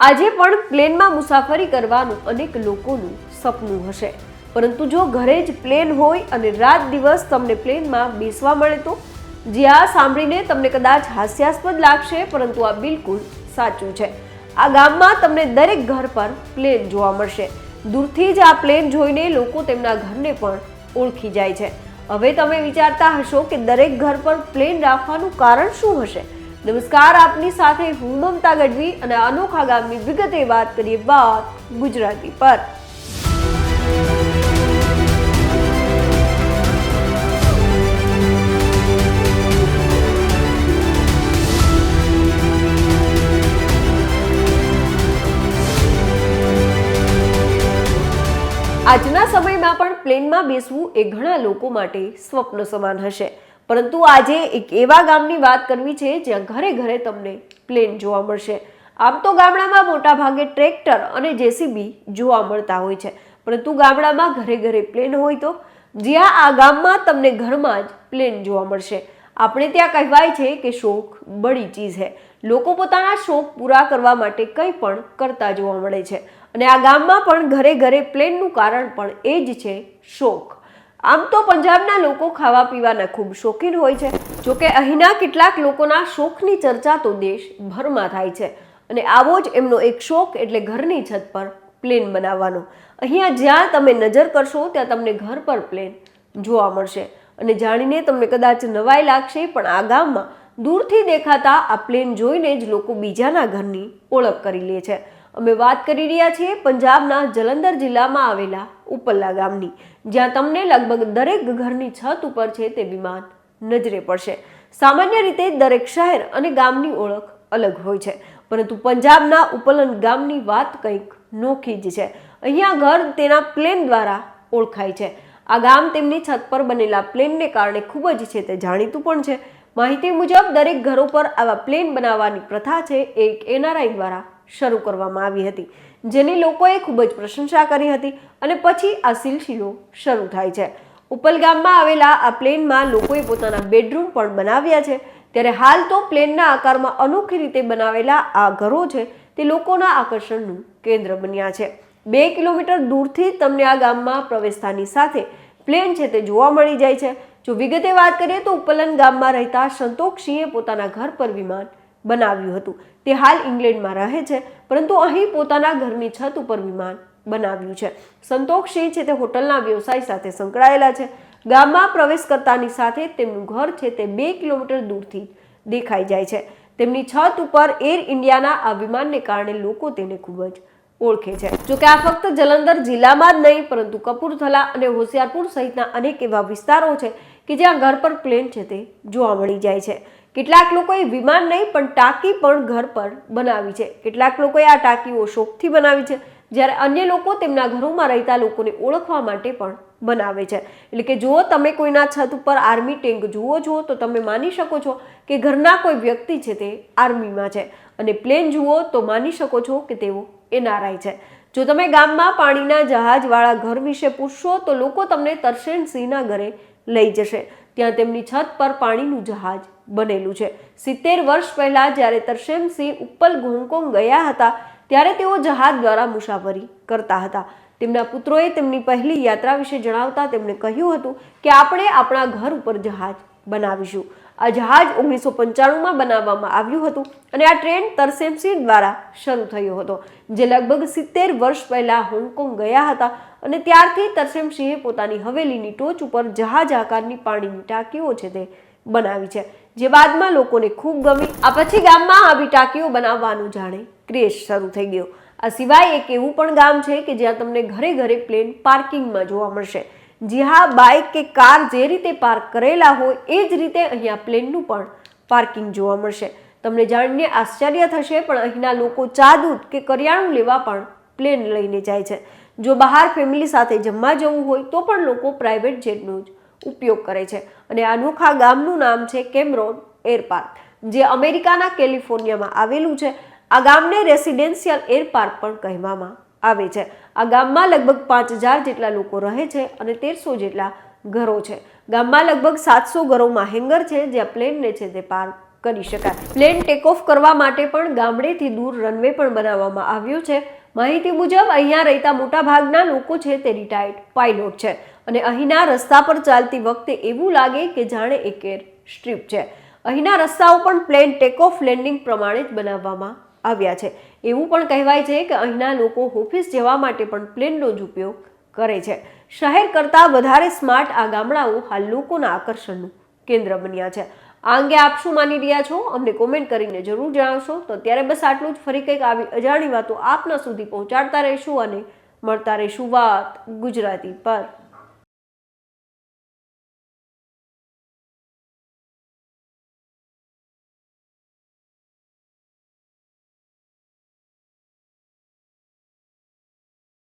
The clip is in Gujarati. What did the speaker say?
આજે પણ પ્લેનમાં મુસાફરી કરવાનું અનેક લોકોનું સપનું હશે. પરંતુ જો ઘરે જ પ્લેન હોય અને રાત દિવસ તમને પ્લેનમાં બેસવા મળે તો? જે આ સાંભળીને તમને કદાચ હાસ્યાસ્પદ લાગશે, પરંતુ આ બિલકુલ સાચું છે. આ ગામમાં તમને દરેક ઘર પર પ્લેન જોવા મળશે. દૂરથી જ આ પ્લેન જોઈને લોકો તેમના ઘરને પણ ઓળખી જાય છે. હવે તમે વિચારતા હશો કે દરેક ઘર પર પ્લેન રાખવાનું કારણ શું હશે? નમસ્કાર, આપની સાથે હું મમતા ગઢવી અને અનોખા ગામની વિગતે વાત કરીએ વાત ગુજરાતી પર. આજના સમયમાં પણ પ્લેનમાં બેસવું એ ઘણા લોકો માટે સ્વપ્ન સમાન હશે. પરંતુ આજે એક એવા ગામની વાત કરવી છે જ્યાં ઘરે ઘરે તમને પ્લેન જોવા મળશે. આમ તો ગામડામાં મોટા ભાગે ટ્રેક્ટર અને જેસીબી જોવા મળતા હોય છે. પરંતુ ગામડામાં ઘરે ઘરે પ્લેન હોય તો જ્યાં આ ગામમાં તમને ઘરમાં જ પ્લેન જોવા મળશે. આપણે ત્યાં કહેવાય છે કે શોખ બડી ચીજ છે લોકો પોતાના શોખ પૂરા કરવા માટે કંઈ પણ કરતા જોવા મળે છે. અને આ ગામમાં પણ ઘરે ઘરે પ્લેનનું કારણ પણ એ જ છે શોખ. આમ તો પંજાબના લોકો ખાવા પીવાના ખૂબ શોખીન હોય છે. જોકે અહીંના કેટલાક લોકોના શોખની ચર્ચા તો દેશભરમાં થાય છે. અને આવો જ એમનો એક શોખ એટલે ઘરની છત પર પ્લેન બનાવવાનો. અહીંયા જ્યાં તમે નજર કરશો ત્યાં તમને ઘર પર પ્લેન જોવા મળશે. અને જાણીને તમને કદાચ નવાઈ લાગશે, પણ આ ગામમાં દૂરથી દેખાતા આ પ્લેન જોઈને જ લોકો બીજાના ઘરની ઓળખ કરી લે છે. અમે વાત કરી રહ્યા છીએ પંજાબના જલંધર જિલ્લામાં આવેલા ઉપલ્લા ગામની, જ્યાં તમને લગભગ દરેક ઘરની છત ઉપર છે તે વિમાન નજરે પડશે. સામાન્ય રીતે દરેક શહેર અને ગામની ઓળખ અલગ હોય છે, પરંતુ પંજાબના ઉપલન ગામની વાત કંઈક નોખી જ છે. અહીંયા ઘર તેના પ્લેન દ્વારા ઓળખાય છે. આ ગામ તેમની છત પર બનેલા પ્લેનને કારણે ખૂબ જ છે તે જાણીતું પણ છે. માહિતી મુજબ દરેક ઘરો પર આવા પ્લેન બનાવવાની પ્રથા છે એક એનઆરઆઈ દ્વારા શરૂ કરવામાં આવી હતી, જેની લોકોએ ખૂબ જ પ્રશંસા કરી હતી અને પછી આ સિલસિલો શરૂ થાય છે. ઉપલ ગામમાં આવેલા આ પ્લેનમાં લોકોએ પોતાના બેડરૂમ પણ બનાવ્યા છે. ત્યારે હાલ તો પ્લેનના આકારમાં અનોખી રીતે બનાવેલા આ ઘરો છે તે લોકોના આકર્ષણનું કેન્દ્ર બન્યા છે. બે કિલોમીટર દૂરથી તમને આ ગામમાં પ્રવેશતાની સાથે પ્લેન છે તે જોવા મળી જાય છે. જો વિગતે વાત કરીએ તો ઉપલન ગામમાં રહેતા સંતોષસિંહે પોતાના ઘર પર વિમાન બનાવ્યું હતું. તે હાલ ઇંગ્લેન્ડમાં રહે છે, પરંતુ અહીં પોતાના ઘરની છત ઉપર વિમાન બનાવ્યું છે. સંતોષસિંહ છે તે હોટલના વ્યવસાય સાથે સંકળાયેલા છે. ગામમાં પ્રવેશ કરતાની સાથે તેમનું ઘર છે તે બે કિલોમીટર દૂરથી દેખાઈ જાય છે. તેમની છત ઉપર એર ઇન્ડિયાના આ વિમાનને કારણે લોકો તેને ખૂબ જ ઓળખે છે. જોકે આ ફક્ત જલંધર જિલ્લામાં જ નહીં, પરંતુ કપૂરથલા અને હોશિયારપુર સહિતના અનેક એવા વિસ્તારો છે કે જ્યાં ઘર પર પ્લેન છે તે જોવા મળી જાય છે. કેટલાક લોકોએ વિમાન નહીં, પણ ટાંકી પણ ઘર પર બનાવી છે. કેટલાક લોકોએ આ ટાંકીઓ શોખથી બનાવી છે, જ્યારે અન્ય લોકો તેમના ઘરોમાં રહેતા લોકોને ઓળખવા માટે પણ બનાવે છે. એટલે કે જો તમે કોઈના છત ઉપર આર્મી ટેન્ક જુઓ છો, તો તમે માની શકો છો કે ઘરના કોઈ વ્યક્તિ છે તે આર્મીમાં છે. અને પ્લેન જુઓ, તો માની શકો છો કે તેઓ એનઆરઆઈ છે. જો તમે ગામમાં પાણીના જહાજવાળા ઘર વિશે પૂછશો, તો લોકો તમને તરસેન સિંહના ઘરે લઈ જશે. ત્યાં તેમની છત પર પાણીનું જહાજ બનેલું છે. સિત્તેર વર્ષ પહેલા જ્યારે તરસેમસિંહ ઉપ્પલ હોંગકોંગ ગયા હતા, ત્યારે તેઓ જહાજ દ્વારા મુસાફરી કરતા હતા. તેમના પુત્રોએ તેમની પહેલી યાત્રા વિશે જણાવતા તેમણે કહ્યું હતું કે, આપણે આપણા ઘર ઉપર જહાજ બનાવીશું. આ જહાજ ઓગણીસો પંચાણુંમાં બનાવવામાં આવ્યું હતું અને આ ટ્રેન્ડ તરસેમસિંહ દ્વારા શરૂ થયો હતો, જે લગભગ સિત્તેર વર્ષ પહેલાં હોંગકોંગ ગયા હતા અને ત્યારથી તરસેમસિંહે પોતાની હવેલીની ટોચ ઉપર જહાજ આકારની પાણીની ટાંકીઓ છે તે બનાવી છે. જે બાદમાં લોકોને ખૂબ ગમી. આ પછી ગામમાં આવી ટાંકીઓ બનાવવાનું જાણે ક્રેશ શરૂ થઈ ગયો. આ સિવાય એક એવું પણ ગામ છે કે જ્યાં તમને ઘરે ઘરે પ્લેન પાર્કિંગમાં જોવા મળશે. જી હા, બાઇક કે કાર જે રીતે પાર્ક કરેલા હોય એ જ રીતે અહીંયા પ્લેનનું પણ પાર્કિંગ જોવા મળશે. તમને જાણીને આશ્ચર્ય થશે, પણ અહીંના લોકો ચા દૂધ કે કરિયાણું લેવા પણ પ્લેન લઈને જાય છે. જો બહાર ફેમિલી સાથે જમવા જવું હોય તો પણ લોકો પ્રાઇવેટ જેટનું જ ઉપયોગ કરે છે. અને અનોખા ગામનું નામ છે કેમરોન એર પાર્ક જે અમેરિકાના કેલિફોર્નિયામાં આવેલું છે. આ ગામને રેસિડેન્શિયલ એર પાર્ક પણ કહેવામાં આવે છે. આ ગામમાં લગભગ પાંચ હજાર જેટલા લોકો રહે છે અને તેરસો જેટલા ઘરો છે. ગામમાં લગભગ સાતસો ઘરોમાં હેંગર છે, જ્યાં પ્લેનને છે તે પાર્ક કરી શકાય. પ્લેન ટેક ઓફ કરવા માટે પણ ગામડેથી દૂર રનવે પણ બનાવવામાં આવ્યો છે. માહિતી મુજબ, અહીંયા રહેતા મોટાભાગના લોકો છે તે રિટાયર્ડ પાયલોટ છે અને અહીંના રસ્તા પર ચાલતી વખતે એવું લાગે કે જાણે એક એર સ્ટ્રીપ છે. અહીંના રસ્તાઓ પણ પ્લેન ટેકઓફ લેન્ડિંગ પ્રમાણે જ બનાવવામાં આવ્યા છે. એવું પણ કહેવાય છે કે અહીંના લોકો ઓફિસ જવા માટે પણ પ્લેનનો જ ઉપયોગ કરે છે. શહેર કરતાં વધારે સ્માર્ટ આ ગામડાઓ હાલ લોકોના આકર્ષણનું કેન્દ્ર બન્યા છે. આ અંગે આપ શું માની રહ્યા છો? અમને કોમેન્ટ કરીને જરૂર જણાવશો. તો ત્યારે બસ આટલું જ. ફરી કંઈક આવી અજાણી વાતો આપના સુધી પહોંચાડતા રહીશું અને મળતા રહીશું વાત ગુજરાતી પર.